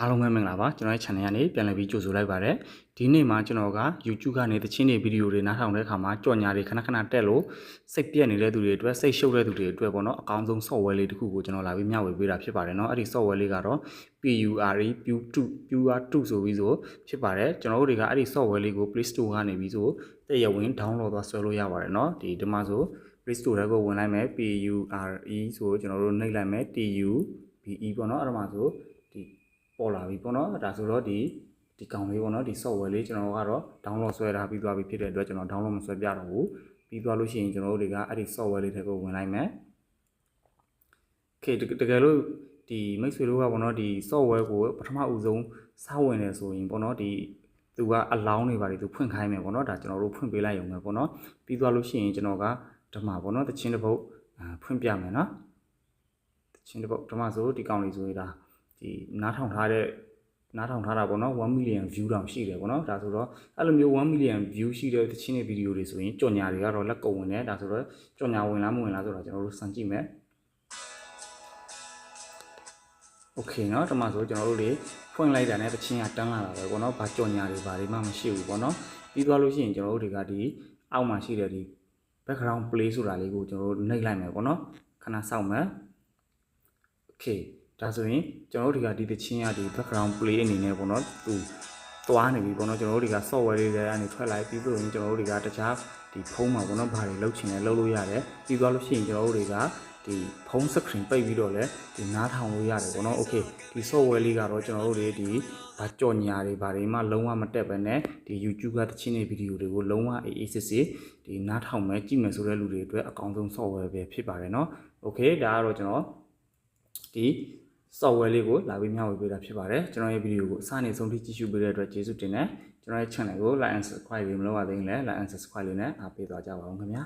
အားလုံးပဲမင်္ဂလာပါကျွန်တော်ရဲ့ channel ကနေပြန်လည်ပြီးကြိုဆိုလိုက်ပါရစေဒီနေ့မှာကျွန်တော်က YouTube ကနေသချင်းတွေဗီဒီယိုတွေနားထောင်တဲ့အခါမှာကြော်ညာတွေခဏခဏတက်လို့စိတ်ပြက်နေတဲ့သူတွေအတွက်စိတ်ရှုပ်တဲ့သူတွေအတွက်ပေါ့နော်အကောင်းဆုံး software လေးတစ်ခုကိုကျွန်တော်လာပြီးမျှဝေပေးတာဖြစ်ပါတယ်เนาะအဲ့ဒီ software လေးကတော့ PURE Pu2 PUR2 ဆိုပြီးဆိုဖြစ်ပါတယ်ကျွန်တော်တို့တွေကအဲ့ဒီ software လေးကို Play Store ကနေပြီးဆိုတရားဝင် download သွားဆွဲလို့ရပါတယ်เนาะဒီဒီမှာဆို Play Store ထဲကိုဝင်လိုက်မယ် PURE ဆိုကျွန်တော်တို့နှိပ်လိုက်မယ် TUBE ပေါ့เนาะအဲ့ဒါမှဆိုဒီ ပေါ်လာပြီပေါ့နော်ဒါဆိုတော့ဒီဒီကောင်လေးပေါ့နော်ဒီ software လေးကျွန်တော်ကတော့ download ဆွဲထားပြီးသွားပြီဖြစ်တဲ့အတွက်ကျွန်တော် download မဆွဲပြတော့ဘူးပြီးသွားလို့ရှိရင်ကျွန်တော်တို့တွေကအဲ့ဒီ software လေးတွေကိုဝင်လိုက်မယ် Okay တကတကယ်လို့ဒီမိတ်ဆွေတို့ကပေါ့နော်ဒီ software ကိုပထမဦးဆုံးစဝင်နေဆိုရင်ပေါ့နော်ဒီသူကအလောင်းတွေပါလေသူဖွင့်ခိုင်းမယ်ပေါ့နော်ဒါကျွန်တော်တို့ဖွင့်ပေးလိုက်ရုံပဲပေါ့နော်ပြီးသွားလို့ရှိရင်ကျွန်တော်ကဓမ္မပေါ့နော်တချင်းတစ်ပုတ်ဖွင့်ပြမယ်နော်တချင်းတစ်ပုတ်ဓမ္မဆိုဒီကောင်လေးဆိုရင်ဒါ ဒီနားထောင်ထားတဲ့နားထောင်ထားတာပေါ့နော်1 million view တောင်ရှိတယ်ပေါ့နော်ဒါဆိုတော့အဲ့လိုမျိုး1 million view ရှိတဲ့တချင်းတဲ့ဗီဒီယိုတွေဆိုရင်ကြော်ညာတွေကတော့လက်ကုံဝင်တယ်ဒါဆိုတော့ကြော်ညာဝင်လားမဝင်လားဆိုတော့ကျွန်တော်တို့စမ်းကြည့်မယ်โอเคเนาะဒီမှာဆိုကျွန်တော်တို့တွေဖွင့်လိုက်တာနဲ့တချင်းကတန်းလာတာပဲပေါ့နော်ဘာကြော်ညာတွေဘာတွေမှမရှိဘူးပေါ့နော်ပြီးသွားလို့ရှိရင်ကျွန်တော်တို့တွေကဒီအောက်မှာရှိတဲ့ဒီ background play ဆိုတာလေးကိုကျွန်တော်တို့နှိပ်လိုက်မယ်ပေါ့နော်ခဏစောင့်မယ် okay ဒါဆိုရင်ကျွန်တော်တို့တွေကဒီတချင်းရဒီ background play အနေနဲ့ပေါ့နော်သူသွားနေပြီပေါ့နော်ကျွန်တော်တို့တွေက software တွေထဲကနေထွက်လိုက်ပြီးဆိုရင်ကျွန်တော်တို့တွေကတခြားဒီဖုန်းမှာပေါ့နော်ဘာတွေလုပ်ချင်လဲလုပ်လို့ရတယ်ပြီးသွားလို့ရှိရင်ကျွန်တော်တို့တွေကဒီဖုန်း screen ပိတ်ပြီးတော့လဲဒီနားထောင်လို့ရတယ်ပေါ့နော် okay ဒီ software လေးကတော့ကျွန်တော်တို့တွေဒီဘာကြော်ညာတွေဘာတွေမှလုံးဝမတက်ပဲနဲ့ဒီ YouTube ကတချင်းနေဗီဒီယိုတွေကိုလုံးဝအေးအေးစစ်စစ်ဒီနားထောင်မယ်ကြည့်မယ်ဆိုတဲ့လူတွေအတွက်အကောင်းဆုံး software ပဲဖြစ်ပါတယ်เนาะ okay ဒါကတော့ကျွန်တော်ဒီ software လေးကိုလာပြီးမျှဝေပေးတာဖြစ်ပါတယ်ကျွန်တော်ရဲ့ဗီဒီယိုကိုအစနေဆုံးထိကြည့်ရှုပေးတဲ့အတွက်ကျေးဇူးတင်တယ်ကျွန်တော်ရဲ့ channel ကို like and subscribe လေးမလုပ်ရသေးရင်လည်း like and subscribe လေးနဲ့အားပေးသွားကြပါဦးခင်ဗျာ